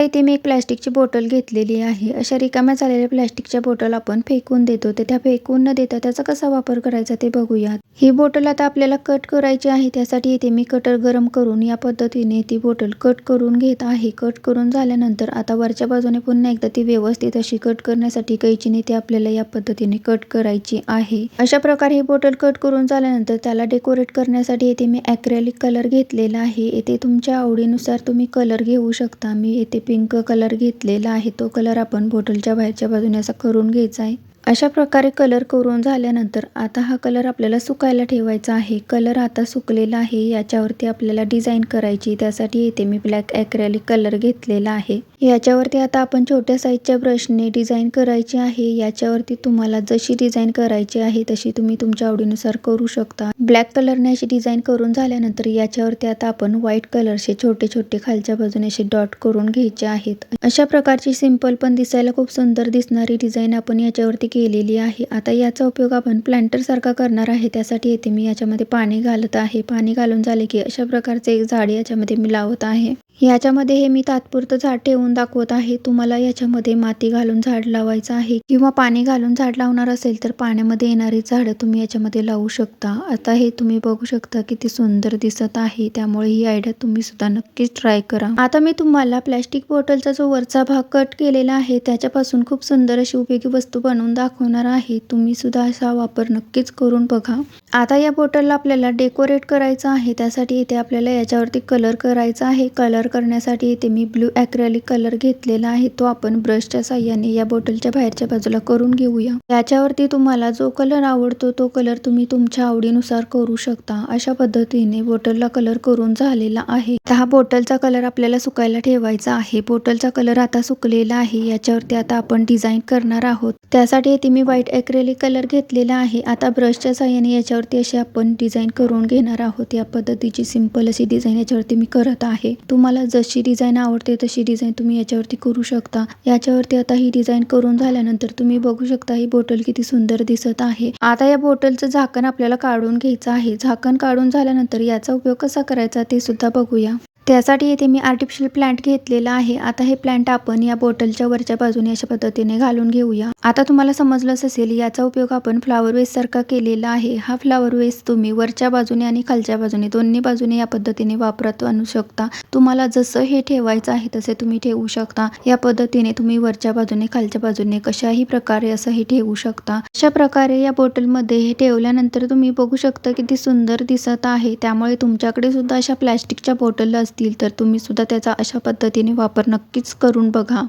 इथे मी एक प्लॅस्टिकची बॉटल घेतलेली आहे. अशा रिकाम्या झालेल्या प्लॅस्टिकच्या बॉटल आपण फेकून देतो. तर त्या फेकून न देता त्याचा कसा वापर करायचा ते बघूयात. ही बॉटल आता आपल्याला कट करायची आहे. त्यासाठी इथे मी कटर गरम करून या पद्धतीने ती बॉटल कट करून घेत आहे. कट करून झाल्यानंतर आता वरच्या बाजूने पुन्हा एकदा ती व्यवस्थित अशी कट करण्यासाठी कैचीने ती आपल्याला या पद्धतीने कट करायची आहे. अशा प्रकारे ही बॉटल कट करून झाल्यानंतर त्याला डेकोरेट करण्यासाठी इथे मी अॅक्रॅलिक कलर घेतलेला आहे. इथे तुमच्या आवडीनुसार तुम्ही कलर घेऊ शकता. मी इथे पिंक कलर घेतलेला आहे. तो कलर आपण बॉटलच्या बाहेरच्या बाजूने असा करून घ्यायचा आहे. अशा प्रकारे कलर करून झाल्यानंतर आता हा कलर आपल्याला सुकायला ठेवायचा आहे. कलर आता सुकलेला आहे. याच्यावरती आपल्याला डिझाईन करायची. त्यासाठी इथे मी ब्लॅक ॲक्रेलिक कलर घेतलेला आहे. याच्यावरती आता आपण छोट्या साईजच्या ब्रशने डिझाईन करायची आहे. याच्यावरती तुम्हाला जशी डिझाईन करायची आहे तशी तुम्ही तुमच्या आवडीनुसार करू शकता. ब्लॅक कलरने अशी डिझाईन करून झाल्यानंतर याच्यावरती आता आपण व्हाईट कलरचे छोटे छोटे खालच्या बाजूने असे डॉट करून घ्यायचे आहेत. अशा प्रकारची सिंपल पण दिसायला खूप सुंदर दिसणारी डिझाईन आपण याच्यावरती केलेली आहे. आता याचा उपयोग आपण प्लांटर सारखा करणार आहे. त्यासाठी येथे मी याच्यामध्ये पाणी घालत आहे. पाणी घालून झाले की अशा प्रकारचे एक झाड याच्यामध्ये मी लावत आहे. याच्यामध्ये हे मी तात्पुरतं झाड ठेवून दाखवत आहे. तुम्हाला याच्यामध्ये माती घालून झाड लावायचं आहे किंवा पाणी घालून झाड लावणार असेल तर पाण्यामध्ये येणारी झाडं तुम्ही याच्यामध्ये लावू शकता. आता हे तुम्ही बघू शकता किती सुंदर दिसत आहे. त्यामुळे ही आयडिया तुम्ही सुद्धा नक्कीच ट्राय करा. आता मी तुम्हाला प्लॅस्टिक बॉटलचा जो वरचा भाग कट केलेला आहे त्याच्यापासून खूप सुंदर अशी उपयोगी वस्तू बनवून दाखवणार आहे. तुम्ही सुद्धा असा वापर नक्कीच करून बघा. आता या बॉटलला आपल्याला डेकोरेट करायचं आहे. त्यासाठी इथे आपल्याला याच्यावरती कलर करायचा आहे. कलर करण्यासाठी इथे मी ब्लू ॲक्रेलिक कलर घेतलेला आहे. तो आपण ब्रशच्या साह्याने या बॉटलच्या बाहेरच्या बाजूला करून घेऊया. याच्यावरती तुम्हाला जो कलर आवडतो तो कलर तुम्ही तुमच्या आवडीनुसार करू शकता. अशा पद्धतीने बॉटलला कलर करून झालेला आहे. हा बॉटलचा कलर आपल्याला सुकायला ठेवायचा आहे. बॉटलचा कलर आता सुकलेला आहे. याच्यावरती आता आपण डिझाईन करणार आहोत. त्यासाठी इथे मी व्हाईट ॲक्रेलिक कलर घेतलेला आहे. आता ब्रशच्या साह्याने याच्यावरती अशी आपण डिझाईन करून घेणार आहोत. या पद्धतीची सिंपल अशी डिझाईन याच्यावरती मी करत आहे. तुम्हाला जशी डिझाईन आवडते तशी डिझाईन तुम्ही याच्यावरती करू शकता. याच्यावरती आता ही डिझाईन करून झाल्यानंतर तुम्ही बघू शकता ही बॉटल किती सुंदर दिसत आहे. आता या बॉटलचं झाकण आपल्याला काढून घ्यायचं आहे. झाकण काढून झाल्यानंतर याचा उपयोग कसा करायचा ते सुद्धा बघूया. त्यासाठी इथे मी आर्टिफिशियल प्लांट घेतलेला आहे. आता हे प्लांट आपण या बॉटलच्या वरच्या बाजूने अशा पद्धतीने घालून घेऊया. आता तुम्हाला समजलंच असेल याचा उपयोग आपण फ्लावर वेस्ट सारखा केलेला आहे. हा फ्लावर वेस्ट तुम्ही वरच्या बाजूने आणि खालच्या बाजूने दोन्ही बाजूने या पद्धतीने वापरात आणू शकता. तुम्हाला जसं हे ठेवायचं आहे तसे तुम्ही ठेवू शकता. या पद्धतीने तुम्ही वरच्या बाजूने खालच्या बाजूने कशाही प्रकारे असं हे ठेवू शकता. अशा प्रकारे या बॉटलमध्ये हे ठेवल्यानंतर तुम्ही बघू शकता किती सुंदर दिसत आहे. त्यामुळे तुमच्याकडे सुद्धा अशा प्लॅस्टिकच्या बॉटल असतील. तर तुम्ही सुद्धा त्याचा अशा पद्धतीने वापर नक्कीच करून बघा.